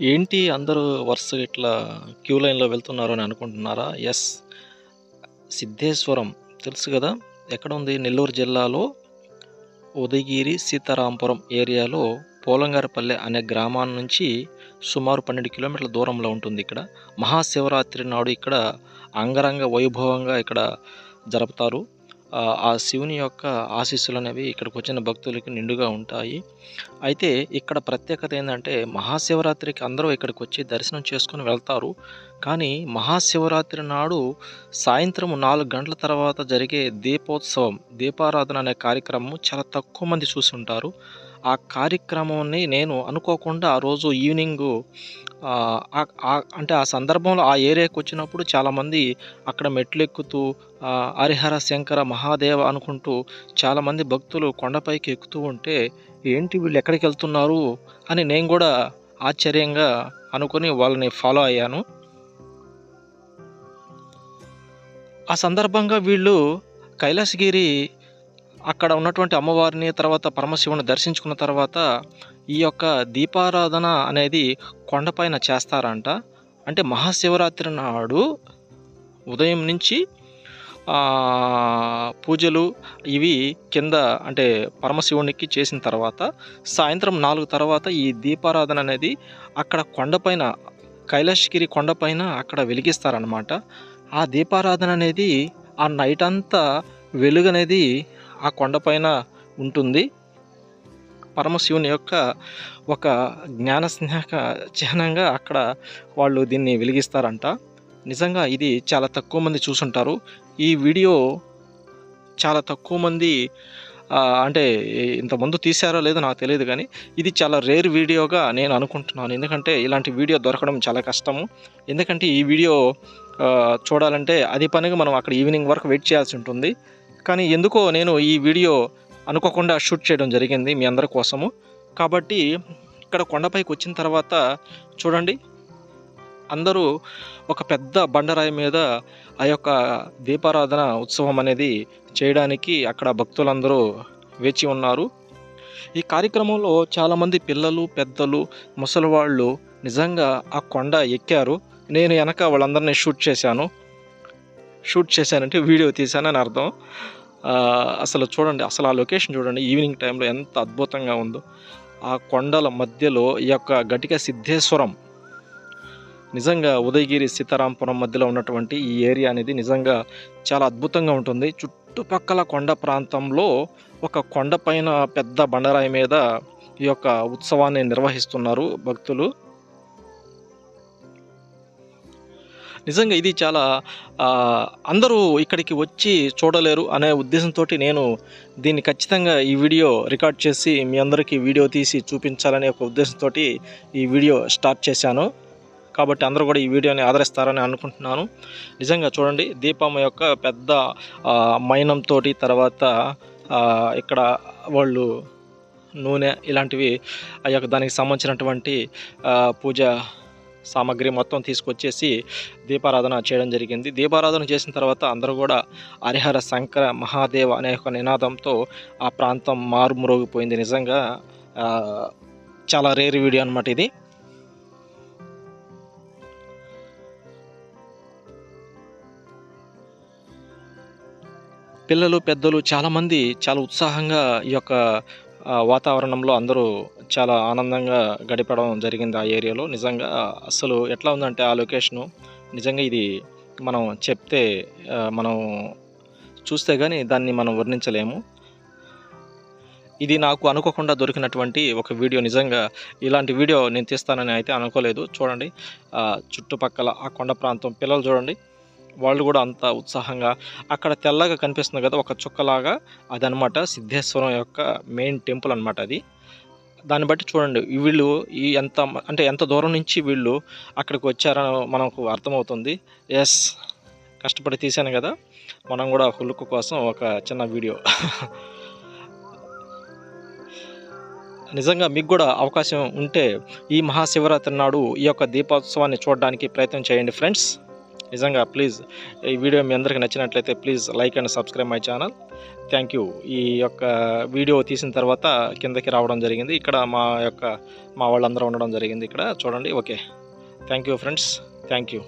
ఏంటి అందరూ వరుసగా ఇట్లా క్యూ లైన్‌లో వెళ్తున్నారు అని అనుకుంటున్నారా? ఎస్ సిద్ధేశ్వరం తెలుసు కదా ఎక్కడ ఉంది నెల్లూరు జిల్లాలో ఉదయగిరి, సీతారాంపురం ఏరియాలో పోలంగారపల్లె అనే గ్రామం నుంచి సుమారు 12 కిలోమీటర్ల దూరంలో ఉంటుంది ఇక్కడ. మహాశివరాత్రి నాడు ఇక్కడ అంగరంగ వైభవంగా ఇక్కడ జరుపుతారు. ఆ శివుని యొక్క ఆశీస్సులు అనేవి ఇక్కడికొచ్చిన భక్తులకి నిండుగా ఉంటాయి. అయితే ఇక్కడ ప్రత్యేకత ఏంటంటే మహాశివరాత్రికి అందరూ ఇక్కడికి వచ్చి దర్శనం చేసుకొని వెళ్తారు. కానీ మహాశివరాత్రి నాడు సాయంత్రం నాలుగు గంటల తర్వాత జరిగే దీపోత్సవం, దీపారాధన అనే కార్యక్రమం చాలా తక్కువ మంది చూసి ఉంటారు ఆ కార్యక్రమాన్ని నేను అనుకోకుండా ఆ రోజు ఈవినింగ్ అంటే ఆ సందర్భంలో ఆ ఏరియాకొచ్చినప్పుడు చాలామంది అక్కడ మెట్లెక్కుతూ ఎక్కుతూ హరిహర శంకర మహాదేవ అనుకుంటూ చాలామంది భక్తులు కొండపైకి ఎక్కుతూ ఉంటే, ఏంటి వీళ్ళు ఎక్కడికెళ్తున్నారు అని నేను కూడా ఆశ్చర్యంగా అనుకుని వాళ్ళని ఫాలో అయ్యాను. ఆ సందర్భంగా వీళ్ళు కైలాసగిరి అక్కడ ఉన్నటువంటి అమ్మవారిని, తర్వాత పరమశివుని దర్శించుకున్న తర్వాత ఈ యొక్క దీపారాధన అనేది కొండపైన చేస్తారంట. అంటే మహాశివరాత్రి నాడు ఉదయం నుంచి పూజలు ఇవి కింద అంటే పరమశివునికి చేసిన తర్వాత సాయంత్రం నాలుగు తర్వాత ఈ దీపారాధన అనేది అక్కడ కొండపైన కైలాసగిరి కొండపైన అక్కడ వెలిగిస్తారనమాట. ఆ దీపారాధన అనేది ఆ నైట్ అంతా వెలుగనేది ఆ కొండపైన ఉంటుంది. పరమశివుని యొక్క ఒక జ్ఞాన స్నేహక చిహ్నంగా అక్కడ వాళ్ళు దీన్ని వెలిగిస్తారంట. నిజంగా ఇది చాలా తక్కువ మంది చూసుంటారు. ఈ వీడియో చాలా తక్కువ మంది అంటే ఇంతకుముందు తీశారో లేదో నాకు తెలియదు కానీ ఇది చాలా రేర్ వీడియోగా నేను అనుకుంటున్నాను. ఎందుకంటే ఇలాంటి వీడియో దొరకడం చాలా కష్టము. ఎందుకంటే ఈ వీడియో చూడాలంటే అది పనిగా మనం అక్కడ ఈవినింగ్ వరకు వెయిట్ చేయాల్సి ఉంటుంది. కానీ ఎందుకో నేను ఈ వీడియో అనుకోకుండా షూట్ చేయడం జరిగింది మీ అందరి కోసము. కాబట్టి ఇక్కడ కొండపైకి వచ్చిన తర్వాత చూడండి అందరూ ఒక పెద్ద బండరాయి మీద ఆ యొక్క దీపారాధన ఉత్సవం అనేది చేయడానికి అక్కడ భక్తులందరూ వేచి ఉన్నారు. ఈ కార్యక్రమంలో చాలామంది పిల్లలు, పెద్దలు, ముసలివాళ్ళు నిజంగా ఆ కొండ ఎక్కారు. నేను వెనక వాళ్ళందరిని షూట్ చేశాను. షూట్ చేశానంటే వీడియో తీశానని అర్థం. అసలు చూడండి అసలు ఆ లొకేషన్ చూడండి ఈవినింగ్ టైంలో ఎంత అద్భుతంగా ఉందో. ఆ కొండల మధ్యలో ఈ యొక్క ఘటిక సిద్ధేశ్వరం నిజంగా ఉదయగిరి, సీతారాంపురం మధ్యలో ఉన్నటువంటి ఈ ఏరియా అనేది నిజంగా చాలా అద్భుతంగా ఉంటుంది. చుట్టుపక్కల కొండ ప్రాంతంలో ఒక కొండపైన పెద్ద బండరాయి మీద ఈ యొక్క ఉత్సవాన్ని నిర్వహిస్తున్నారు భక్తులు. నిజంగా ఇది చాలా అందరూ ఇక్కడికి వచ్చి చూడలేరు అనే ఉద్దేశంతోటి నేను దీన్ని ఖచ్చితంగా ఈ వీడియో రికార్డ్ చేసి మీ అందరికీ వీడియో తీసి చూపించాలనే ఒక ఉద్దేశంతోటి ఈ వీడియో స్టార్ట్ చేశాను. కాబట్టి అందరూ కూడా ఈ వీడియోని ఆదరిస్తారని అనుకుంటున్నాను. నిజంగా చూడండి దీపం యొక్క పెద్ద మైనంతో తర్వాత ఇక్కడ వాళ్ళు నూనె ఇలాంటివి ఆ యొక్క దానికి సంబంధించినటువంటి పూజ సామాగ్రి మొత్తం తీసుకొచ్చేసి దీపారాధన చేయడం జరిగింది. దీపారాధన చేసిన తర్వాత అందరూ కూడా హరిహర శంకర మహాదేవ అనే ఒక నినాదంతో ఆ ప్రాంతం మారుమ్రోగిపోయింది. నిజంగా చాలా రేర్ వీడియో అనమాట ఇది. పిల్లలు, పెద్దలు చాలామంది చాలా ఉత్సాహంగా ఈ యొక్క వాతావరణంలో అందరూ చాలా ఆనందంగా గడిపడం జరిగింది ఆ ఏరియాలో. నిజంగా అసలు ఎట్లా ఉందంటే ఆ లొకేషను నిజంగా ఇది మనం చెప్తే మనం చూస్తే కానీ దాన్ని మనం వర్ణించలేము. ఇది నాకు అనుకోకుండా దొరికినటువంటి ఒక వీడియో. నిజంగా ఇలాంటి వీడియో నేను తీస్తానని అయితే అనుకోలేదు. చూడండి చుట్టుపక్కల ఆ కొండ ప్రాంతం పిల్లలు చూడండి. వాళ్ళు కూడా అంత ఉత్సాహంగా అక్కడ తెల్లగా కనిపిస్తుంది కదా ఒక చుక్కలాగా అదనమాట సిద్ధేశ్వరం యొక్క మెయిన్ టెంపుల్ అనమాట అది. దాన్ని బట్టి చూడండి వీళ్ళు ఈ ఎంత అంటే ఎంత దూరం నుంచి వీళ్ళు అక్కడికి వచ్చారో మనకు అర్థమవుతుంది. ఎస్ కష్టపడి తీశాను కదా మనం కూడా ఒక లుక్ కోసం ఒక చిన్న వీడియో. నిజంగా మీకు కూడా అవకాశం ఉంటే ఈ మహాశివరాత్రి నాడు ఈ యొక్క దీపోత్సవాన్ని చూడడానికి ప్రయత్నం చేయండి ఫ్రెండ్స్. నిజంగా ప్లీజ్ ఈ వీడియో మీ అందరికీ నచ్చినట్లయితే please like and subscribe my channel. Thank you ఈ యొక్క వీడియో తీసిన తర్వాత కిందకి రావడం జరిగింది. ఇక్కడ మా యొక్క మా వాళ్ళందరూ ఉండడం జరిగింది ఇక్కడ. చూడండి. Okay thank you friends thank you